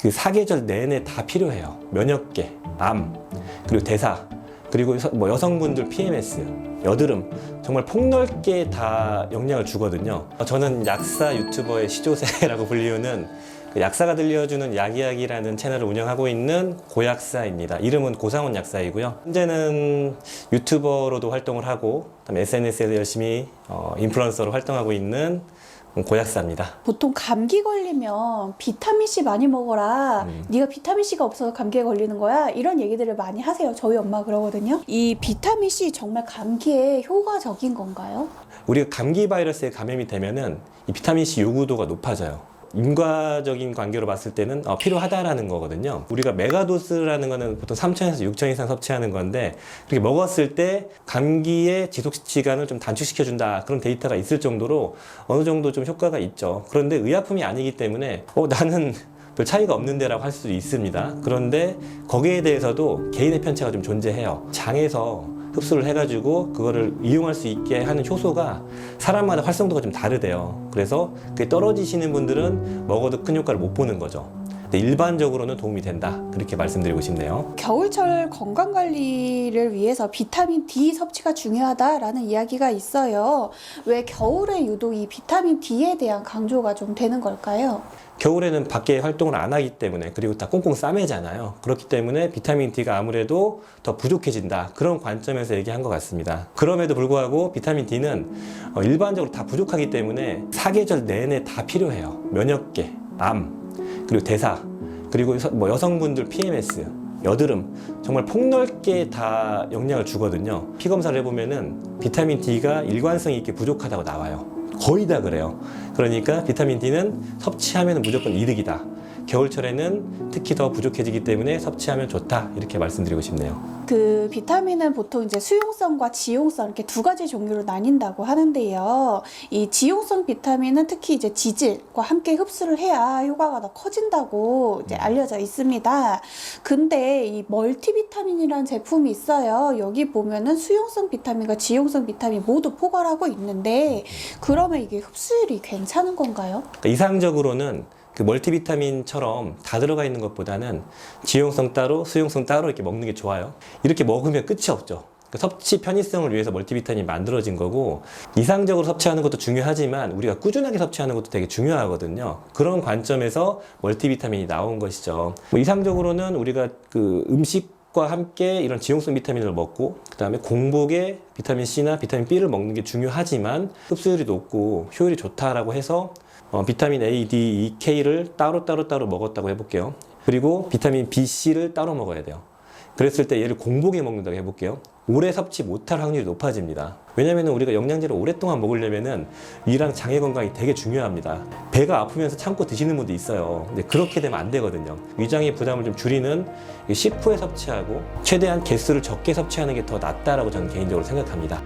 그 사계절 내내 다 필요해요. 면역계, 암, 그리고 대사, 그리고 여- 뭐 여성분들 PMS, 여드름 정말 폭넓게 다 영향을 주거든요. 저는 약사 유튜버의 시조새라고 불리우는 그 약사가 들려주는 약이야기라는 채널을 운영하고 있는 고약사입니다. 이름은 고상훈 약사이고요. 현재는 유튜버로도 활동을 하고 그다음에 SNS에서 열심히 어, 인플루언서로 활동하고 있는 고약사입니다. 보통 감기 걸리면 비타민 C 많이 먹어라. 음. 네가 비타민 C가 없어서 감기에 걸리는 거야. 이런 얘기들을 많이 하세요. 저희 엄마 그러거든요. 이 비타민 C 정말 감기에 효과적인 건가요? 우리가 감기 바이러스에 감염이 되면은 이 비타민 C 요구도가 높아져요. 인과적인 관계로 봤을 때는 어, 필요하다라는 거거든요. 우리가 메가도스라는 거는 보통 3천에서 6천 이상 섭취하는 건데 그렇게 먹었을 때 감기의 지속 시간을 좀 단축시켜 준다 그런 데이터가 있을 정도로 어느 정도 좀 효과가 있죠. 그런데 의약품이 아니기 때문에 어, 나는 별 차이가 없는데라고 할 수도 있습니다. 그런데 거기에 대해서도 개인의 편차가 좀 존재해요. 장에서 흡수를 해가지고 그거를 이용할 수 있게 하는 효소가 사람마다 활성도가 좀 다르대요. 그래서 그게 떨어지시는 분들은 먹어도 큰 효과를 못 보는 거죠. 근데 일반적으로는 도움이 된다. 그렇게 말씀드리고 싶네요. 겨울철 건강 관리를 위해서 비타민 D 섭취가 중요하다라는 이야기가 있어요. 왜 겨울에 유독 이 비타민 D에 대한 강조가 좀 되는 걸까요? 겨울에는 밖에 활동을 안 하기 때문에 그리고 다 꽁꽁 싸매잖아요. 그렇기 때문에 비타민 D가 아무래도 더 부족해진다. 그런 관점에서 얘기한 것 같습니다. 그럼에도 불구하고 비타민 D는 어, 일반적으로 다 부족하기 때문에 사계절 내내 다 필요해요. 면역계, 암, 그리고 대사, 그리고 여- 뭐 여성분들 PMS, 여드름 정말 폭넓게 다 영향을 주거든요. 피 검사를 해보면은 비타민 D가 일관성 있게 부족하다고 나와요. 거의 다 그래요. 그러니까 비타민 D는 섭취하면 무조건 이득이다. 겨울철에는 특히 더 부족해지기 때문에 섭취하면 좋다. 이렇게 말씀드리고 싶네요. 그 비타민은 보통 이제 수용성과 지용성 이렇게 두 가지 종류로 나뉜다고 하는데요. 이 지용성 비타민은 특히 이제 지질과 함께 흡수를 해야 효과가 더 커진다고 이제 알려져 있습니다. 근데 이 멀티비타민이라는 제품이 있어요. 여기 보면은 수용성 비타민과 지용성 비타민 모두 포괄하고 있는데 그러면 이게 흡수율이 괜찮은 건가요? 그러니까 이상적으로는 그 멀티비타민처럼 다 들어가 있는 것보다는 지용성 따로, 수용성 따로 이렇게 먹는 게 좋아요. 이렇게 먹으면 끝이 없죠. 그 섭취 편의성을 위해서 멀티비타민이 만들어진 거고 이상적으로 섭취하는 것도 중요하지만 우리가 꾸준하게 섭취하는 것도 되게 중요하거든요. 그런 관점에서 멀티비타민이 나온 것이죠. 뭐 이상적으로는 우리가 그 음식 과 함께 이런 지용성 비타민을 먹고 그 다음에 공복에 비타민 C나 비타민 B를 먹는 게 중요하지만 흡수율이 높고 효율이 좋다라고 해서 어, 비타민 A, D, E, K를 따로 따로 따로 먹었다고 해볼게요. 그리고 비타민 B, C를 따로 먹어야 돼요. 그랬을 때 얘를 공복에 먹는다고 해볼게요. 오래 섭취 못할 확률이 높아집니다. 왜냐면은 우리가 영양제를 오랫동안 먹으려면은 위랑 장의 건강이 되게 중요합니다. 배가 아프면서 참고 드시는 분도 있어요. 근데 그렇게 되면 안 되거든요. 위장의 부담을 좀 줄이는 이 식후에 섭취하고 최대한 개수를 적게 섭취하는 게 더 낫다라고 저는 개인적으로 생각합니다.